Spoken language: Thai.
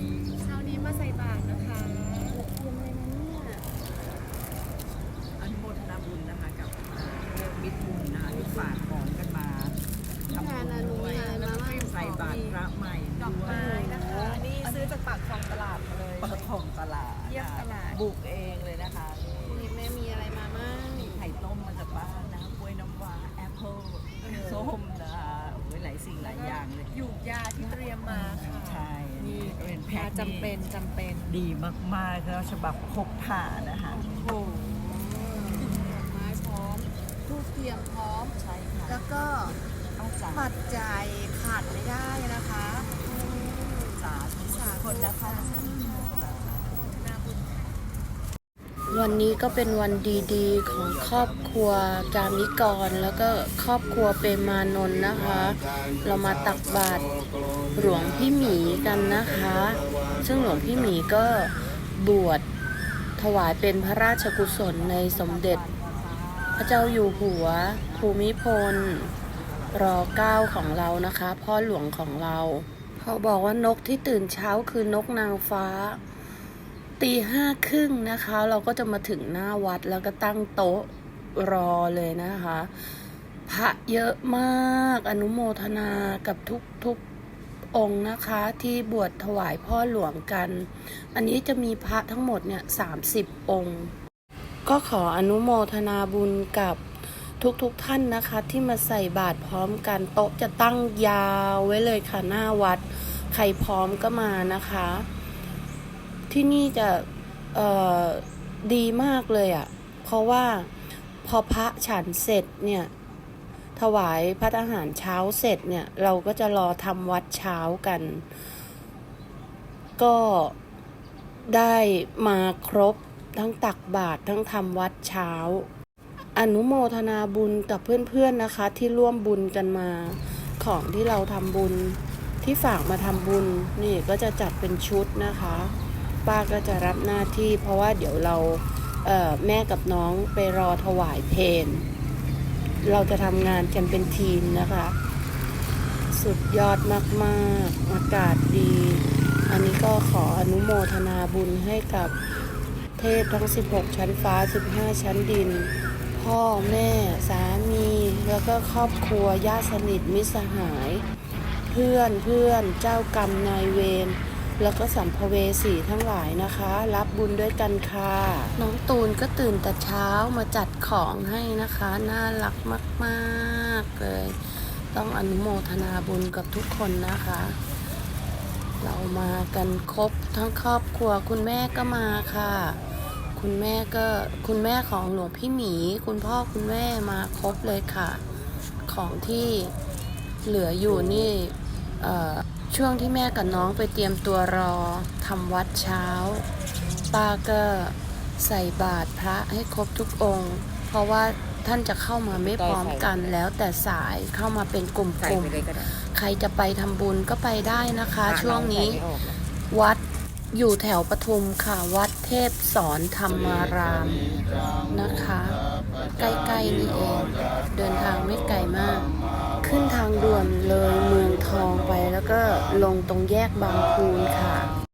นี้เช้านี้มาใส่บาตรนะคะอนุโมทนาบุญนะคะกับอ่าเรื่องมิตรบุญนะคะที่ฝากของกันมาทำบุญด้วยแล้วก็ใส่บาตรพระใหม่ดอกด้วยไม้ แพ็ยาคจำเป็นจำเป็นดีมากๆแล้วฉบับพกผ่านะคะโอ้โหดอกไม้พร้อมทูบเทียมพร้อม ใช่ค่ะแล้วก็ต้องจ่ายปัจจัยขาดไม่ได้นะคะสาธุทุกคนนะคะ นาบุญ วันนี้ก็เป็นวันดีๆ ของครอบครัวกามิกร แล้วก็ครอบครัวเปมานนท์นะคะ เรามาตักบาตรหลวงพี่หมีกันนะคะ ซึ่งหลวงพี่หมีก็บวชถวายเป็นพระราชกุศลในสมเด็จ พระเจ้าอยู่หัว ภูมิพล รอเก้าของเรานะคะ พ่อหลวงของเรา เขาบอกว่านกที่ตื่นเช้าคือนกนางฟ้า ตีห้าครึ่งนะคะ เราก็จะมาถึงหน้าวัดแล้วก็ตั้งโต๊ะรอเลยนะคะ พระเยอะมากอนุโมทนากับทุกทุกองค์นะคะที่บวชถวายพ่อหลวงกัน อันนี้จะมีพระทั้งหมดเนี่ยสามสิบองค์ ก็ขออนุโมทนาบุญกับทุกๆทท่านนะคะ ที่มาใส่บาตรพร้อมกันโต๊ะจะตั้งยาวไว้เลยค่ะหน้าวัด ใครพร้อมก็มานะคะ ที่นี่จะเอ่อดีมากเลยอะ่ะ เพราะว่าพอพระฉันเสร็จเนี่ย ถวายพระอาหารเช้าเสร็จเนี่ย เราก็จะรอทำวัดเช้ากัน ก็ได้มาครบทั้งตักบาตรทั้งทำวัดเช้า อนุโมทนาบุญกับเพื่อนๆนะคะ ที่ร่วมบุญกันมาของที่เราทำบุญที่ฝากมาทำบุญนี่ก็จะจัดเป็นชุดนะคะ ป้าก็จะรับหน้าที่ เพราะว่าเดี๋ยวเราเแม่กับน้องไปรอถวายเพลเราจะทำงานกันเป็นทีมนะคะ สุดยอดมากๆ อากาศดี อันนี้ก็ขออนุโมทนาบุญให้กับเทพทั้ง 16 ชั้นฟ้า 15 ชั้นดิน พ่อแม่สามี แล้วก็ครอบครัวญาติสนิทมิสหาย เพื่อนเพื่อนเจ้ากรรมนายเวร แล้วก็สัมภเวสีทั้งหลายนะคะ รับบุญด้วยกันค่ะ น้องตูนก็ตื่นแต่เช้ามาจัดของให้นะคะ น่ารักมากๆเลย ต้องอนุโมทนาบุญกับทุกคนนะคะ เรามากันครบทั้งครอบครัวคุณแม่ก็มาค่ะ คุณแม่ก็คุณแม่ของหลวงพี่หมี คุณพ่อคุณแม่มาครบเลยค่ะ ของที่เหลืออยู่นี่ ช่วงที่แม่กับน้องไปเตรียมตัวรอทำวัดเช้า ป้าก็ใส่บาตรพระให้ครบทุกองค์ เพราะว่าท่านจะเข้ามาไม่พร้อมกันแล้วแต่สายเข้ามาเป็นกลุ่มใส่ๆไปเลยก็ได้ใครจะไปทำบุญก็ไปได้นะคะอะช่วงนี้องใส่ไม่ออกนะวัดอยู่แถวปทุมค่ะวัดเทพสอนธรรมารามนะคะ ใกล้ๆนี่เอง เดินทางไม่ไกลมาก ขึ้นทางด่วนเลยเมืองทองไปแล้วก็ลงตรงแยกบางพูนค่ะ